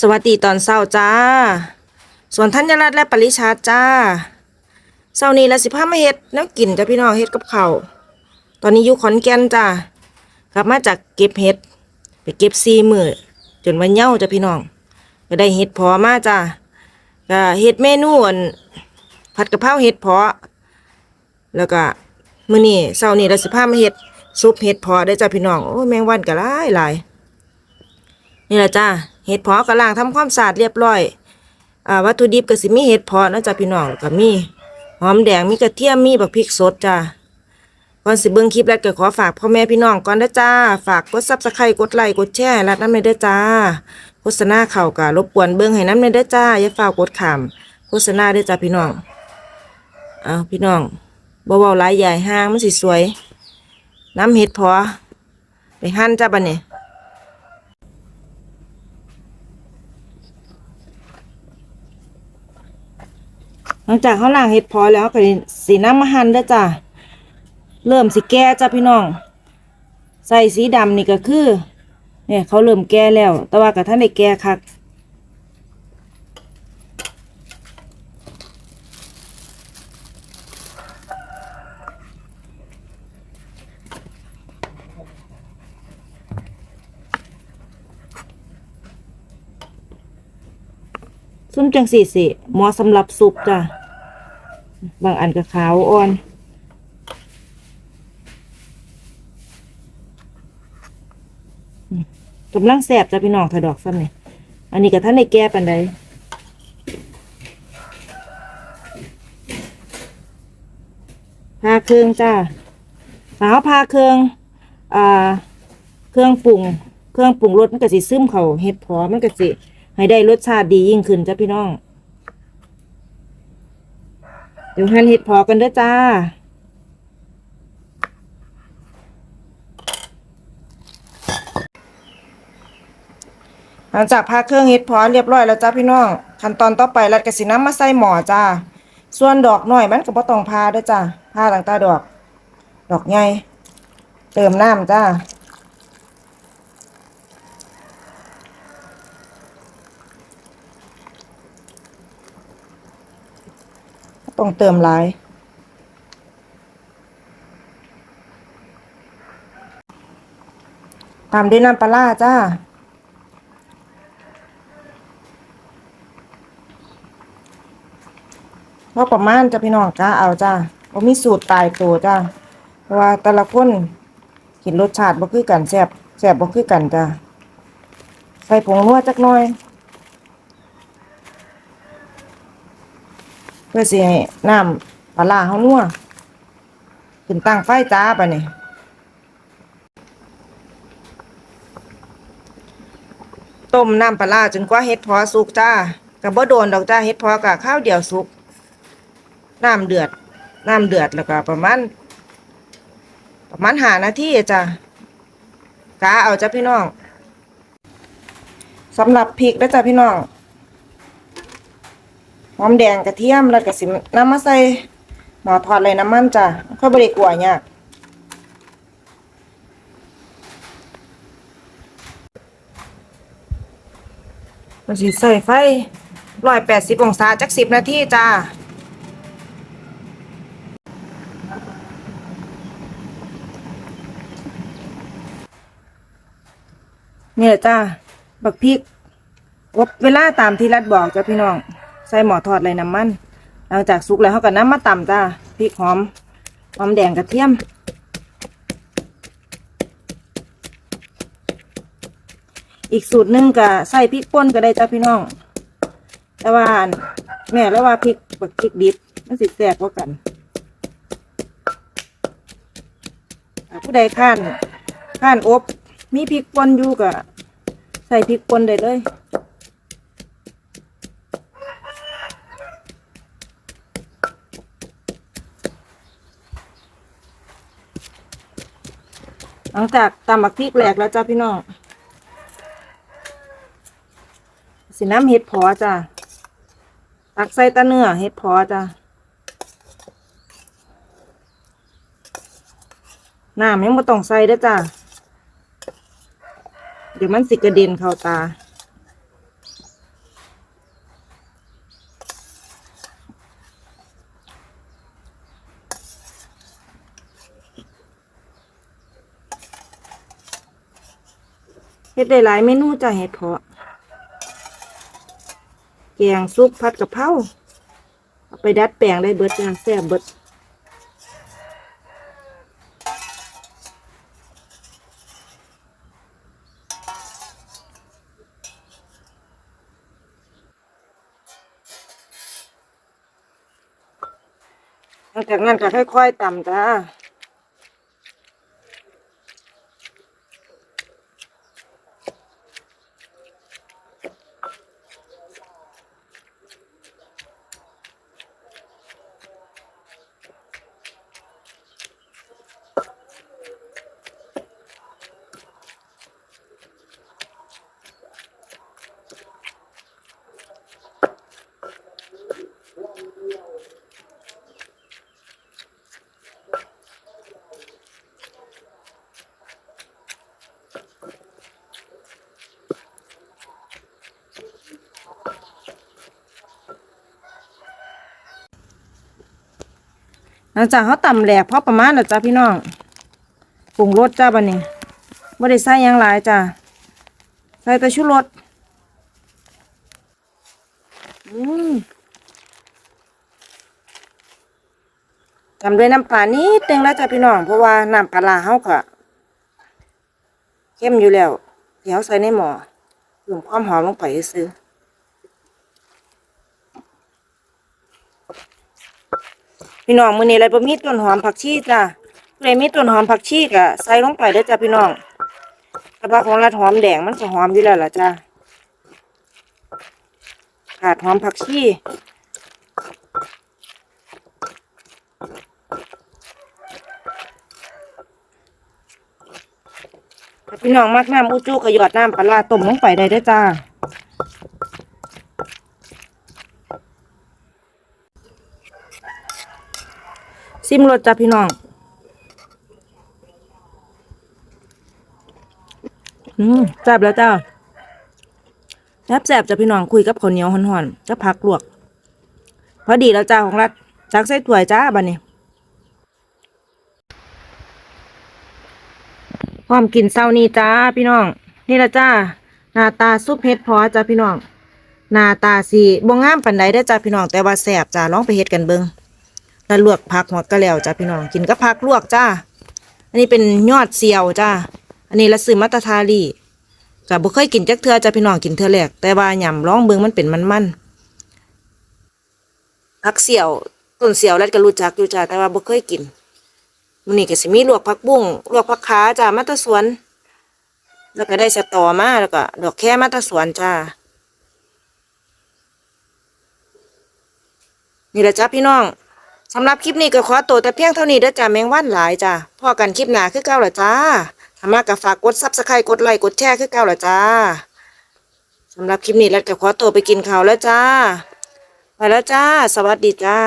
สวัสดีตอนเช้าจ้า ส่วนธัญรัตน์และปริชาติจ้าเช้านี้ละสิพามาเฮ็ดแนวกินจ้ะพี่น้องเฮ็ดกับเขา ตอนนี้อยู่ขอนแก่นจ้ากลับมาจากเก็บเห็ด ไปเก็บซีมือจนวันเย้าจ้ะพี่น้อง ก็ได้เห็ดพอมาจ้าก็เฮ็ดเมนูอันผัดกะเพราเห็ดพาะแล้วก็มื้อนี้เช้านี้ละสิพามาเฮ็ดซุปเห็ดพาะเด้จ้ะพี่น้องโอ้แมงวันก็หลายหลายนี่แหละจ้า เห็ดเพาะกำลังทำความสะอาดเรียบร้อยอ่าวัตถุดิบก็สิมีเห็ดเพาะนะจ้าพี่น้องก็มีหอมแดงมีกระเทียมมีบักพริกสดจ้าก่อนสิเบิ่งคลิปแล้วก็ขอฝากพ่อแม่พี่น้องก่อนนะจ้า ฝากกดซับสไครต์กดไลค์กดแชร์รัดน้ำในเด้อจ้า โฆษณาเข่ากะรบกวนเบิ่งให้น้ำในเด้อจ้า อย่าฝ้ากดขามโฆษณาเด้อจ้าพี่น้องอ้าวพี่น้องบ่เว้าหลายใหญ่ห้างมันสิสวย น้ำเห็ดพาะไปหั่นจ้าบัดนี้ หลังจากเขาล้างเห็ดพอแล้วก็สีน้ำมาหั่นเด้อจ้ะเริ่มสิแก่จ้ะพี่น้อง ใส่สีดำนี่ก็คือ เนี่ยเขาเริ่มแก่แล้ว แต่ว่ากับท่านได้แก่คักซุ่มจังสีสิหมาะสำหรับซุปจ้ะ บางอันก็ขาวอ่อนกำลังแสบจ้ะพี่น้องถ้าดอกซ้ำนี่อันนี้ก็ท่านในแก้ปันใดพาเครื่องจ้าสาวพาเครื่องอ่าเครื่องปรุง เครื่องปรุงรสมันก็สิซึมเขาเฮ็ดพอมันก็สิให้ได้รสชาติดียิ่งขึ้นจ้ะพี่น้อง เดี๋ยวหั่นเห็ดพอกันเด้อจ้า หลังจากพาเครื่องเห็ดพอเรียบร้อยแล้วจ้าพี่น้อง ขั้นตอนต่อไปรัดกระสีน้ำมาใส่หม้อจ้า ส่วนดอกหน่อยมันก็บ่ต้องพาเด้อจ้าพาต่างตาดอก ดอกใหญ่เติมน้ำจ้า ต้องเติมหลาย ตามด้วยน้ำปลาร้าจ้าพอประมาณจะพี่น้องจ้าเอาจ้าบ่มีสูตรตายตัวจ้าเพราะว่าแต่ละคนกินรสชาติบ่คือกันแซบแซบบ่คือกันจ้าใส่ผงนัวจักหน่อย พื่อสิให้น้ำปลาร้าเฮานัวขึ้นตั้งไฟจ้าปนี่ต้มน้ำปลาร้าจนกว่าเฮ็ดพอสุกจ้าก็บ่โดนดอกจ้าเฮ็ดพอกะข้าวเดียวสุก น้ำเดือด น้ำเดือดแล้วก็ประมาณประมาณหานาทีจ้ากาเอาจ้าพี่น้องสำหรับพริกนะจ้าพี่น้อง หอมแดงกระเทียมแล้วก็สิน้ำมาใส่หมอทอดเลยน้ำมันจ้ะค่อยบริกลัวเนี่ยมันสิใส่ไฟร้อยแปดสิบองศาจักสิบนาทีจ้านี่แหละจ้า บักพริกอบเวลาตามที่รัดบอกจ้ะพี่น้อง ใส่หมอทอดเลยน้ำมันหลังจากสุกแล้วเขาก็น้ำมาตำจ้าพริกหอมหอมแดงกระเทียม อีกสูตรหนึ่งก็ใส่พริกป่นก็ได้จ้าพี่น้อง แต่ว่าอันแม่แล้วว่าพริกบักพริกดิบมันสิแสบกว่ากันผู้ใดข้านข้านอบ มีพริกป่นอยู่ก็ใส่พริกป่นได้เลย หลังจากตำบักพริกแหลกแล้วจ้าพี่น้องสีน้ำเห็ดพอจ้าตักใส่ตะเนื้อเห็ดพอจ้าน้ำยังไม่ต้องใส่ด้จ้าเดี๋ยวมันสิกระเด็นเข้าตา เฮ็ดได้หลายเมนูจ้ะเห็ดเพาะแกงซุปผัดกะเพราเอาไปดัดแปลงได้เบิดจ้ะแซ่บเบิดหลังจากนั้นก็ค่อย ๆตำจ้า หลังจากเขาตำแหลกพอประมาณแล้วจ้าพี่น้องปรุงรสจ้าบันนี้ไม่ได้ใส่ยังหลายจ้าใส่แต่ชูรสอืมทำด้วยน้ำปลานิดนึงแล้วจ้าพี่น้อง เพราะว่าน้ำปลาร้าเขาก็เข้มอยู่แล้ว เดี๋ยวใส่ในหม้อเพิ่มความหอมลงไปซื้อ พี่น้องมื้อนี้อะไรบ่มีต้นหอมผักชีจ้ะผู้ใดมีต้นหอมผักชีก็ใส่ลงไปเด้จ้ะพี่น้องกระบะของรัดหอมแดงมันก็หอมอยู่แล้วล่ะจ้ะขาดหอมผักชีพี่น้องมักน้ำอุจุก็หยอดน้ำปลาต้มลงไปได้เด้จ้า ซิมรสจ้ะพี่น้องอืมแซ่บแล้วจ้าแซ่บแซ่บจ้ะพี่น้องคุยกับข้าวเหนียวห่อนๆจะพักลวก พอดีแล้วจ้าของรัฐจักใส่ถ้วยจ้าบัดนี้พร้อมกินเช้านี้จ้าพี่น้อง นี่ละจ้าหน้าตาซุปเห็ดพอจ้าพี่น้องหน้าตาสีบ่งงามปานใดได้จ้าพี่น้องแต่ว่าแซ่บจ้าลองไปเฮ็ดกันเบิ่ง ล้วลวกผักหัวกะแล้วจ้าพี่น้องกินกับผักลวกจ้า อันนี้เป็นยอดเสียวจ้า อันนี้ละซื้อมาตาทาลีก็บ่เคยกินจักเทือจ้าพี่น้องกินเทือแรกแต่ว่าหย่ำร้องเบิงมันเป็นมันๆผักเสียวต้นเสียวแล้วก็รู้จักอยู่จ้าแต่ว่าบ่เคยกินมื้อนี้ก็สิมีลวกผักบุ้งลวกผักขาจ้ามาตาสวน แล้วก็ได้สะตอมาแล้วก็ดอกแค่มาตาสวนจ้านี่แหละจ้าพี่น้อง สำหรับคลิปนี้ก็ขอตัวแต่เพียงเท่านี้เด้อจ้าแมงวันหลายจ้าพอกันคลิปหน้าคือเก่าละจ้าทำมาก็ฝากกดซับสไครต์กดไลค์กดแชร์คือเก่าละจ้าสำหรับคลิปนี้แล้วก็ขอตัวไปกินข้าวแล้วจ้า ไปแล้วจ้า สวัสดีจ้า